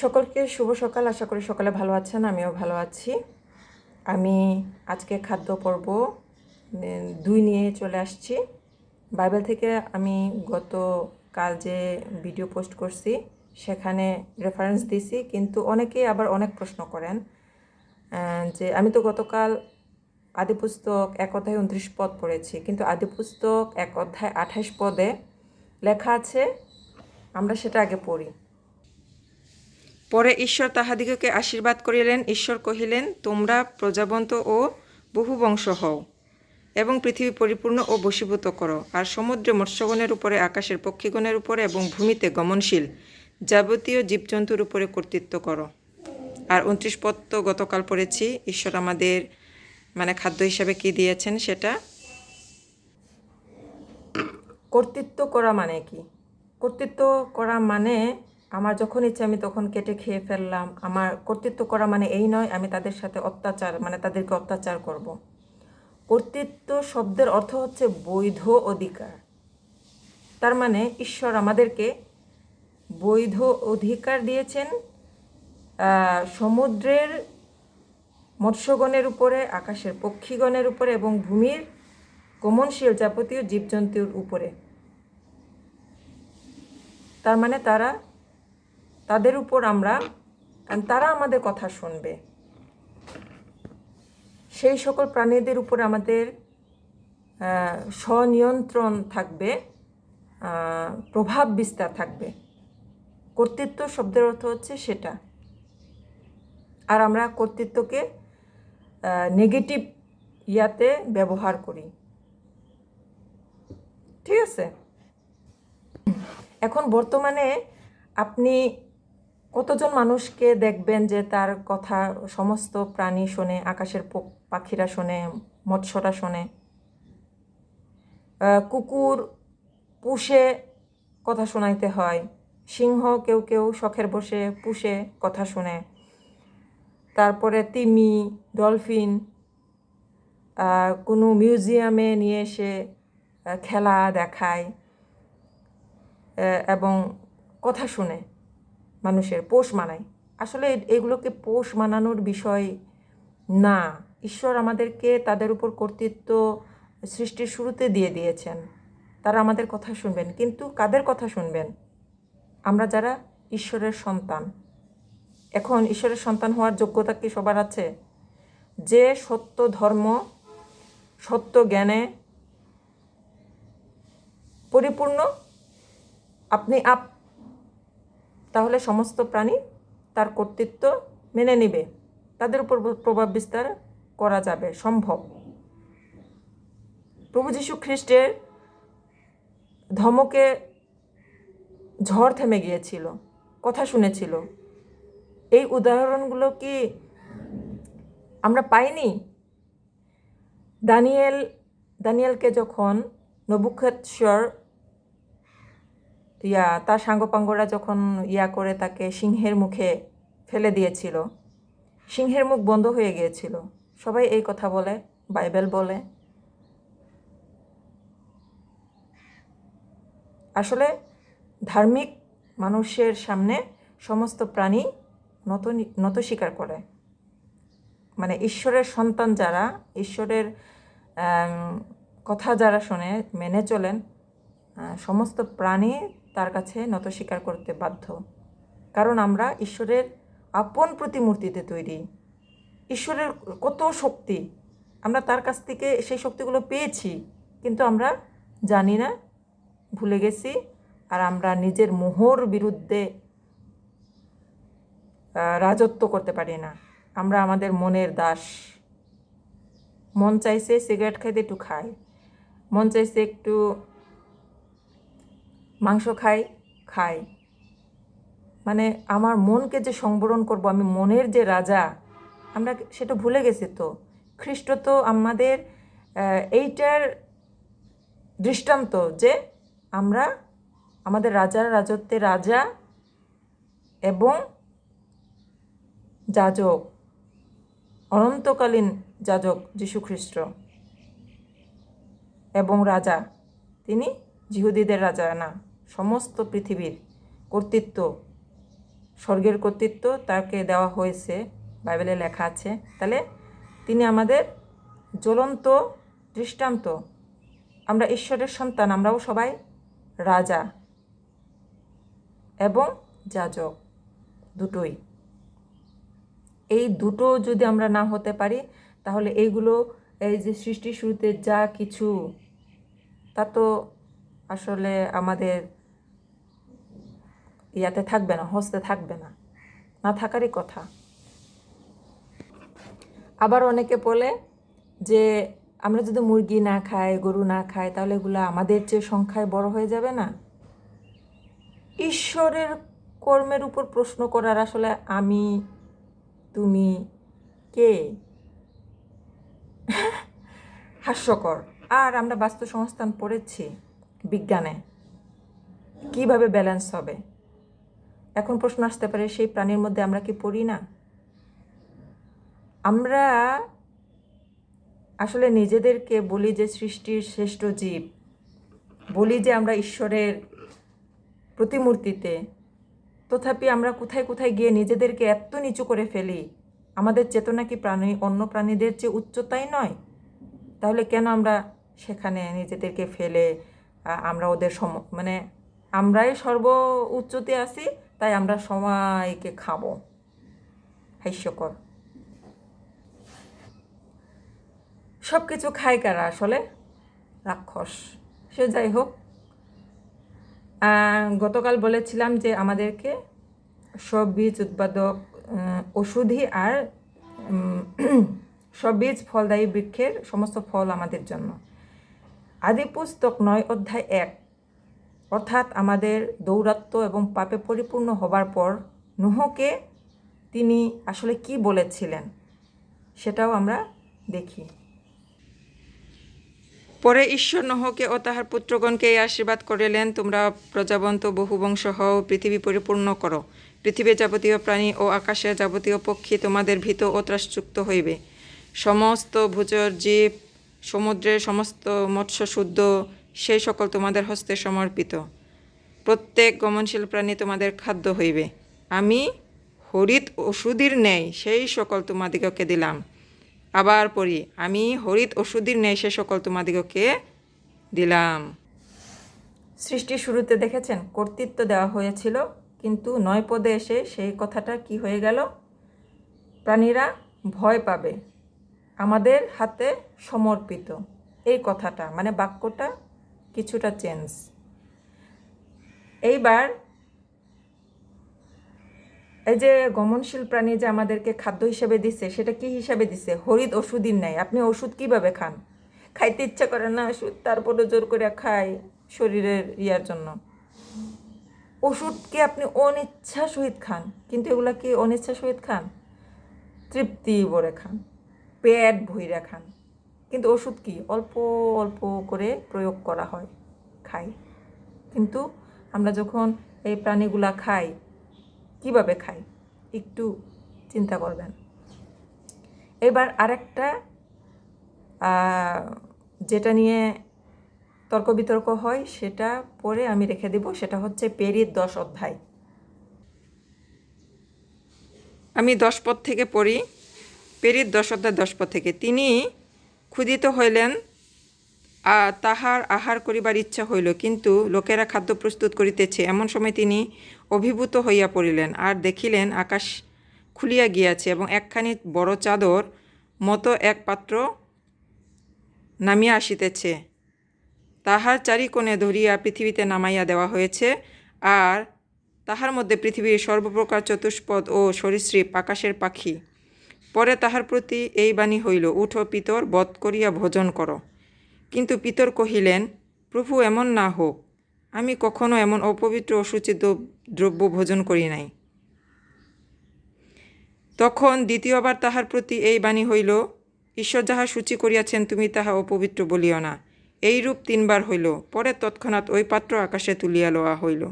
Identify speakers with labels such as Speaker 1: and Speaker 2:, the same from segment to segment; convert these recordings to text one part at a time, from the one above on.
Speaker 1: সকলকে শুভ সকাল। আশা করি সকালে ভালো আছেন, আমিও ভালো আছি। আমি আজকে খাদ্য পর্ব দুই নিয়ে চলে আসছি। বাইবেল থেকে আমি গত কাল যে ভিডিও পোস্ট করছি, সেখানে রেফারেন্স দিছি, কিন্তু অনেকেই আবার অনেক প্রশ্ন করেন যে আমি তো গতকাল আদিপুস্তক এক অধ্যায় উনত্রিশ পদ পড়েছি, কিন্তু আদিপুস্তক এক অধ্যায় আঠাশ পদে লেখা আছে, আমরা সেটা আগে পড়ি। পরে ঈশ্বর তাহাদিগকে আশীর্বাদ করিলেন। ঈশ্বর কহিলেন, তোমরা প্রজাবন্ত ও বহু বংশ হও এবং পৃথিবী পরিপূর্ণ ও বশীভূত করো। আর সমুদ্রে মৎস্যগণের উপরে, আকাশের পক্ষীগণের উপরে এবং ভূমিতে গমনশীল যাবতীয় জীবজন্তুর উপরে কর্তৃত্ব করো। আর উনত্রিশ পদ তো গতকাল পড়েছি। ঈশ্বর আমাদের মানে খাদ্য হিসাবে কি দিয়েছেন সেটা? কর্তৃত্ব করা মানে কি? কর্তৃত্ব করা মানে আমার যখন ইচ্ছে আমি তখন কেটে খেয়ে ফেললাম। আমার কর্তৃত্ব করা মানে এই নয়, আমি তাদের সাথে অত্যাচার মানে তাদেরকে অত্যাচার করব। কর্তৃত্ব শব্দের অর্থ হচ্ছে বৈধ অধিকার। তার মানে ঈশ্বর আমাদেরকে বৈধ অধিকার দিয়েছেন সমুদ্রের মৎস্যগণের উপরে, আকাশের পক্ষীগণের উপরে এবং ভূমির গমনশীল যাবতীয় জীবজন্তুর উপরে। তার মানে তারা তাদের উপর আমরা তারা আমাদের কথা শুনবে। সেই সকল প্রাণীদের উপর আমাদের স্বনিয়ন্ত্রণ থাকবে প্রভাব বিস্তার থাকবে। কর্তৃত্ব শব্দের অর্থ হচ্ছে সেটা। আর আমরা কর্তৃত্বকে নেগেটিভ ইয়াতে ব্যবহার করি। ঠিক আছে? এখন বর্তমানে আপনি কতজন মানুষকে দেখবেন যে তার কথা সমস্ত প্রাণী শোনে, আকাশের পাখিরা শোনে, মৎস্যরা শোনে? কুকুর, পুষে কথা শোনাইতে হয়, সিংহ কেউ কেউ শখের বসে পুষে কথা শোনে। তারপরে তিমি, ডলফিন কোনো মিউজিয়ামে নিয়ে এসে খেলা দেখায় এবং কথা শুনে। মানুষের পোষ মানায়। আসলে এগুলোকে পোষ মানানোর বিষয় না। ঈশ্বর আমাদেরকে তাদের উপর কর্তৃত্ব সৃষ্টির শুরুতে দিয়ে দিয়েছেন। তারা আমাদের কথা শুনবেন, কিন্তু কাদের কথা শুনবেন? আমরা যারা ঈশ্বরের সন্তান। এখন ঈশ্বরের সন্তান হওয়ার যোগ্যতা কি সবার আছে? যে সত্য ধর্ম, সত্য জ্ঞানে পরিপূর্ণ, আপনি আপ তাহলে সমস্ত প্রাণী তার কর্তৃত্ব মেনে নেবে। তাদের উপর প্রভাব বিস্তার করা যাবে, সম্ভব। প্রভু যীশু খ্রিস্টের ধমকে ঝড় থেমে গিয়েছিল, কথা শুনেছিল। এই উদাহরণগুলো কি আমরা পাইনি? দানিয়েল দানিয়েলকে যখন নবুখেশ্বর ইয়া, তার সাঙ্গপাঙ্গরা যখন ইয়া করে তাকে সিংহের মুখে ফেলে দিয়েছিল, সিংহের মুখ বন্ধ হয়ে গিয়েছিল। সবাই এই কথা বলে, বাইবেল বলে। আসলে ধার্মিক মানুষের সামনে সমস্ত প্রাণী নত নত স্বীকার করে। মানে ঈশ্বরের সন্তান যারা, ঈশ্বরের কথা যারা শোনে, মেনে চলেন সমস্ত প্রাণী তার কাছে নত স্বীকার করতে বাধ্য। কারণ আমরা ঈশ্বরের আপন প্রতিমূর্তিতে তৈরি। ঈশ্বরের কত শক্তি। আমরা তার কাছ থেকে সেই শক্তিগুলো পেয়েছি, কিন্তু আমরা জানি না, ভুলে গেছি, আর আমরা নিজের মোহর বিরুদ্ধে রাজত্ব করতে পারি না। আমরা আমাদের মনের দাস। মন চাইছে সিগারেট খাইতে একটু খাই। মন চাইছে একটু মাংস খাই খাই। মানে আমার মনকে যে সংবরণ করব, আমি মনের যে রাজা, আমরা সেটা ভুলে গেছি তো। খ্রিস্ট তো আমাদের এইটার দৃষ্টান্ত যে আমরা আমাদের রাজার রাজত্বে রাজা এবং যাজক, অনন্তকালীন যাজক যীশুখ্রিস্ট এবং রাজা। তিনি জিহুদীদের রাজা না। সমস্ত পৃথিবীর কর্তৃত্ব, স্বর্গের কর্তৃত্ব তাকে দেওয়া হয়েছে, বাইবেলে লেখা আছে। তাহলে তিনি আমাদের জ্বলন্ত, দৃষ্টান্ত। আমরা ঈশ্বরের সন্তান, আমরাও সবাই রাজা এবং যাজক দুটোই। এই দুটো যদি আমরা না হতে পারি, তাহলে এইগুলো, এই যে সৃষ্টি শুরুতে যা কিছু, তা তো আসলে আমাদের ইয়াতে থাকবে না হস্তে থাকবে না না থাকারই কথা। আবার অনেকে বলে যে, আমরা যদি মুরগি না খাই, গরু না খাই, তাহলে এগুলো আমাদের চেয়ে সংখ্যায় বড় হয়ে যাবে না? ঈশ্বরের কর্মের উপর প্রশ্ন করার আসলে আমি, তুমি কে? হাস্যকর। আর আমরা বাস্তু সংস্থান পড়েছি বিজ্ঞানে। কীভাবে ব্যালেন্স হবে? এখন প্রশ্ন আসতে পারে, সেই প্রাণীর মধ্যে আমরা কি পড়ি না? আমরা আসলে নিজেদেরকে বলি যে সৃষ্টির শ্রেষ্ঠ জীব। বলি যে আমরা ঈশ্বরের প্রতিমূর্তিতে। তথাপি আমরা কোথায় কোথায় গিয়ে নিজেদেরকে এত নিচু করে ফেলি? আমাদের চেতনা কি প্রাণী, অন্য প্রাণীদের চেয়ে উচ্চতাই নয়? তাহলে কেন আমরা সেখানে নিজেদেরকে ফেলে আমরা ওদের সম মানে আমরাই সর্ব উচ্চতে আছি তাই আমরা সবাইকে খাব। হাস্যকর। সব কিছু খায় কারা আসলে? রাক্ষস। সে যাই হোক গতকাল বলেছিলাম যে আমাদেরকে সব বীজ উৎপাদক ওষুধি আর সব বীজ ফলদায়ী বৃক্ষের সমস্ত ফল আমাদের জন্য। আদি পুস্তক নয় অধ্যায় এক। অর্থাৎ আমাদের দৌরাত্ম্য এবং পাপে পরিপূর্ণ হবার পর নুহকে তিনি আসলে কি বলেছিলেন সেটাও আমরা দেখি। পরে ঈশ্বর নহকে ও তাহার পুত্রগণকে এই আশীর্বাদ করিলেন, তোমরা প্রজাবন্ত বহুবংশ হও, পৃথিবী পরিপূর্ণ করো। পৃথিবীর যাবতীয় প্রাণী ও আকাশের যাবতীয় পক্ষী তোমাদের ভীত ও ত্রাসযুক্ত হইবে। সমস্ত ভূচর জীব, সমুদ্রের সমস্ত মৎস্য শুদ্ধ সেই সকল তোমাদের হস্তে সমর্পিত। প্রত্যেক গমনশীল প্রাণী তোমাদের খাদ্য হইবে। আমি হরিত ওষুধির ন্যায় সেই সকল তোমাদিগকে দিলাম। আবার পড়ি, আমি হরিত ওষুধির ন্যায় সে সকল তোমাদিগকে দিলাম। সৃষ্টির শুরুতে দেখেছেন, কর্তৃত্ব দেওয়া হয়েছিল, কিন্তু নয় পদে এসে সেই কথাটা কি হয়ে গেল? প্রাণীরা ভয় পাবে। আমাদের হাতে সমর্পিত। এই কথাটা মানে বাক্যটা কিছুটা চেঞ্জ। এইবার এই যে গমনশীল প্রাণী যে আমাদেরকে খাদ্য হিসেবে দিচ্ছে সেটা কি হিসাবে দিছে? হরিদ ওষুধই নাই। আপনি ওষুধ কীভাবে খান? খাইতে ইচ্ছা করে না ওষুধ তারপরে জোর করে খাই শরীরের ইয়ার জন্য। ওষুধকে আপনি অনিচ্ছা সহিত খান? কিন্তু এগুলা কি অনিচ্ছা সহিত খান? তৃপ্তি ভরে খান। পেট ভইরা খান। কিন্তু ওষুধ কি? অল্প অল্প করে প্রয়োগ করা হয়, খাই। কিন্তু আমরা যখন এই প্রাণীগুলা খাই, কীভাবে খাই? একটু চিন্তা করবেন। এবার আরেকটা যেটা নিয়ে তর্ক বিতর্ক হয়, সেটা পরে আমি রেখে দেব, সেটা হচ্ছে পেরির দশ অধ্যায়। আমি দশ পদ থেকে পড়ি, পেরির দশ অধ্যায় দশ পদ থেকে। তিনি ক্ষুদিত হইলেন তাহার আহার করিবার ইচ্ছা হইল, কিন্তু লোকেরা খাদ্য প্রস্তুত করিতেছে। এমন সময় তিনি অভিভূত হইয়া পড়িলেন, আর দেখিলেন আকাশ খুলিয়া গিয়াছে এবং একখানি বড় চাদর মতো এক পাত্র নামিয়া আসিতেছে। তাহার চারিকোণে ধরিয়া পৃথিবীতে নামাইয়া দেওয়া হয়েছে, আর তাহার মধ্যে পৃথিবীর সর্বপ্রকার চতুষ্পদ ও সরীসৃপ আকাশের পাখি। পরে তাহার প্রতি এই বাণী হইল, উঠো পিতর, বধ করিয়া ভোজন কর। কিন্তু পিতর কহিলেন, প্রভু, এমন না হোক। আমি কখনো এমন অপবিত্র অসুচিত দ্রব্য ভোজন করি নাই। তখন দ্বিতীয়বার তাহার প্রতি এই বাণী হইল, ঈশ্বর যাহা সূচি করিয়াছেন তুমি তাহা অপবিত্র বলিও না। এইরূপ তিনবার হইল। পরে তৎক্ষণাৎ ওই পাত্র আকাশে তুলিয়া লওয়া হইল।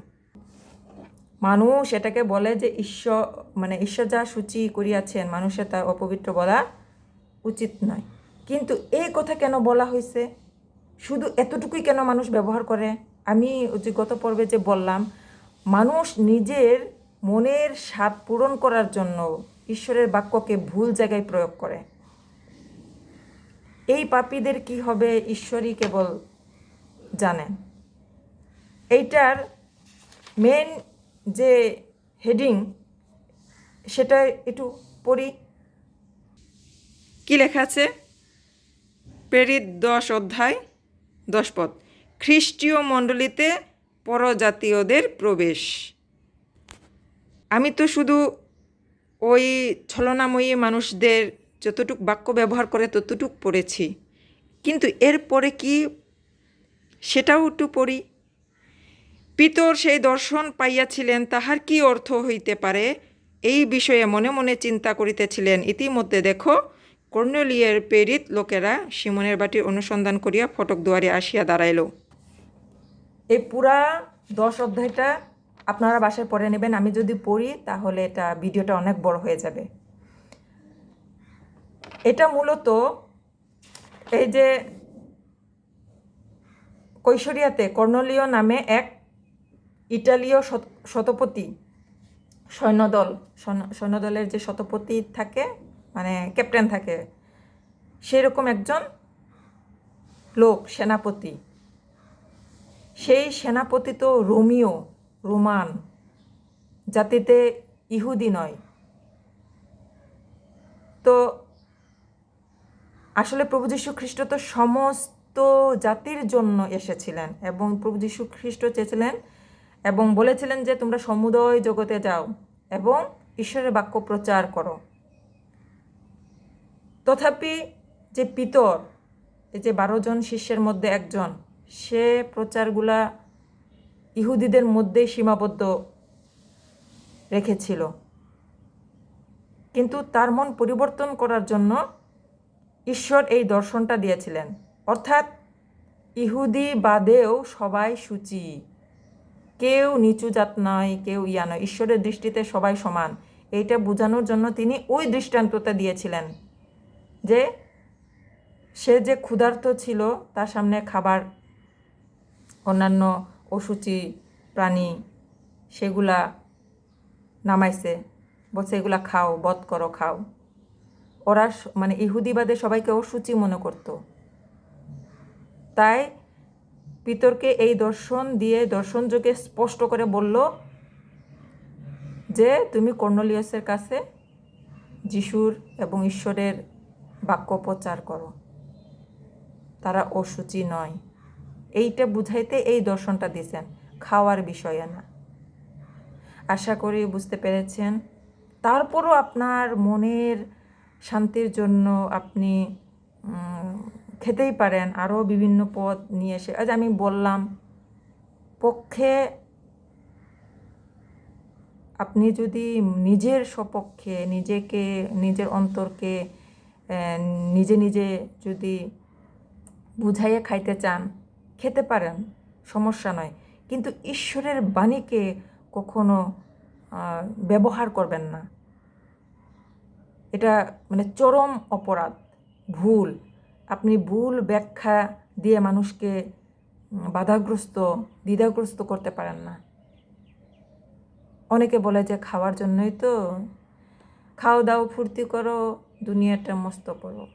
Speaker 1: মানুষ এটাকে বলে যে ঈশ্বর মানে ঈশ্বর যা সূচি করিয়াছেন, মানুষের তা অপবিত্র বলা উচিত নয়। কিন্তু এই কথা কেন বলা হয়েছে শুধু এতটুকুই কেন মানুষ ব্যবহার করে? আমি যে গত পর্বে যে বললাম, মানুষ নিজের মনের স্বাদ পূরণ করার জন্য ঈশ্বরের বাক্যকে ভুল জায়গায় প্রয়োগ করে। এই পাপীদের কি হবে, ঈশ্বরই কেবল জানেন। এইটার মেন যে হেডিং সেটা একটু পড়ি। কি লেখা আছে? প্রেরিত দশ অধ্যায়, দশ পদ। খ্রিস্টীয় মণ্ডলীতে পরজাতীয়দের প্রবেশ। আমি তো শুধু ওই ছলনাময়ী মানুষদের যতটুক বাক্য ব্যবহার করে ততটুক পড়েছি। কিন্তু এরপরে কি সেটাও একটু পড়ি। পিতর সেই দর্শন পাইয়াছিলেন, তাহার কি অর্থ হইতে পারে? এই বিষয়ে মনে মনে চিন্তা করিতেছিলেন। ইতিমধ্যে দেখো, কর্নেলিয়ের প্রেরিত লোকেরা সিমনের বাটির অনুসন্ধান করিয়া ফটক দুয়ারে আসিয়া দাঁড়াইল। এই পুরা দশ অধ্যায়টা আপনারা বাসায় পড়ে নেবেন। আমি যদি পড়ি, তাহলে এটা ভিডিওটা অনেক বড় হয়ে যাবে। এটা মূলত এই যে কৈশোরিয়াতে কর্ণলীয় নামে এক ইটালীয় শত- শতপতি সৈন্যদল সৈন্য- সৈন্যদলের যে শতপতি থাকে মানে ক্যাপ্টেন থাকে, সেরকম একজন লোক, সেনাপতি। সেই সেনাপতি তো রোমিও, রোমান জাতিতে ইহুদি নয়। তো আসলে প্রভু যীশু খ্রিস্ট তো সমস্ত জাতির জন্য এসেছিলেন এবং প্রভু যীশু খ্রিস্ট চেয়েছিলেন এবং বলেছিলেন যে, তোমরা সমুদয় জগতে যাও এবং ঈশ্বরের বাক্য প্রচার করো। তথাপি যে পিতর, এই যে বারো জন শিষ্যের মধ্যে একজন, সে প্রচারগুলা ইহুদিদের মধ্যেই সীমাবদ্ধ রেখেছিল। কিন্তু তার মন পরিবর্তন করার জন্য ঈশ্বর এই দর্শনটা দিয়েছিলেন। অর্থাৎ ইহুদি বাদেও সবাই সূচি। কেউ নিচু জাত নয়, কেউ ইয়া নয়। ঈশ্বরের দৃষ্টিতে সবাই সমান। এইটা বোঝানোর জন্য তিনি ওই দৃষ্টান্তটা দিয়েছিলেন যে সে যে ক্ষুধার্ত ছিল, তার সামনে খাবার, অন্যান্য অসুচি প্রাণী, সেগুলা নামাইছে। বলছে, এগুলা খাও, বধ করো, খাও। ওরা মানে ইহুদিবাদে সবাইকে অসুচি মনে করত। তাই পিতরকে এই দর্শন দিয়ে, দর্শন যোগে স্পষ্ট করে বলল যে, তুমি কর্নলিয়াসের কাছে যিশুর এবং ঈশ্বরের বাক্য প্রচার করো। তারা অসুচি নয়। এইটা বুঝাইতে এই দর্শনটা দিয়েছেন খাওয়ার বিষয়ে না। আশা করি বুঝতে পেরেছেন। তারপরও আপনার মনের শান্তির জন্য আপনি খেতেই পারেন আরও বিভিন্ন পদ নিয়ে এসে। আজ আমি বললাম, পক্ষে আপনি যদি নিজের সপক্ষে, নিজেকে, নিজের অন্তরকে নিজে নিজে যদি বুঝাইয়ে খাইতে চান, খেতে পারেন, সমস্যা নয়। কিন্তু ঈশ্বরের বাণীকে কখনো ব্যবহার করবেন না। এটা মানে চরম অপরাধ, ভুল। আপনি ভুল ব্যাখ্যা দিয়ে মানুষকে বাধাগ্রস্ত, দ্বিধাগ্রস্ত করতে পারেন না। অনেকে বলে যে খাওয়ার জন্যই তো খাও দাও ফুর্তি করো, দুনিয়াটা মস্ত করো।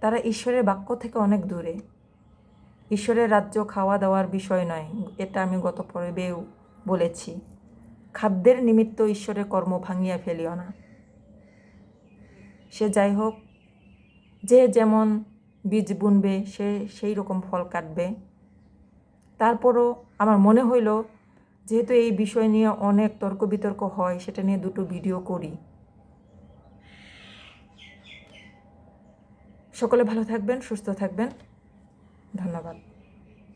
Speaker 1: তারা ঈশ্বরের বাক্য থেকে অনেক দূরে। ঈশ্বরের রাজ্য খাওয়া দাওয়ার বিষয় নয়, এটা আমি গত পর্বেও বলেছি। খাদ্যের নিমিত্ত ঈশ্বরের কর্ম ভাঙিয়া ফেলিও না। সে যাই হোক যে যেমন বীজ বুনবে, সে সেই রকম ফল কাটবে। তারপরও আমার মনে হইল, যেহেতু এই বিষয় নিয়ে অনেক তর্ক বিতর্ক হয়, সেটা নিয়ে দুটো ভিডিও করি। সকলে ভালো থাকবেন, সুস্থ থাকবেন।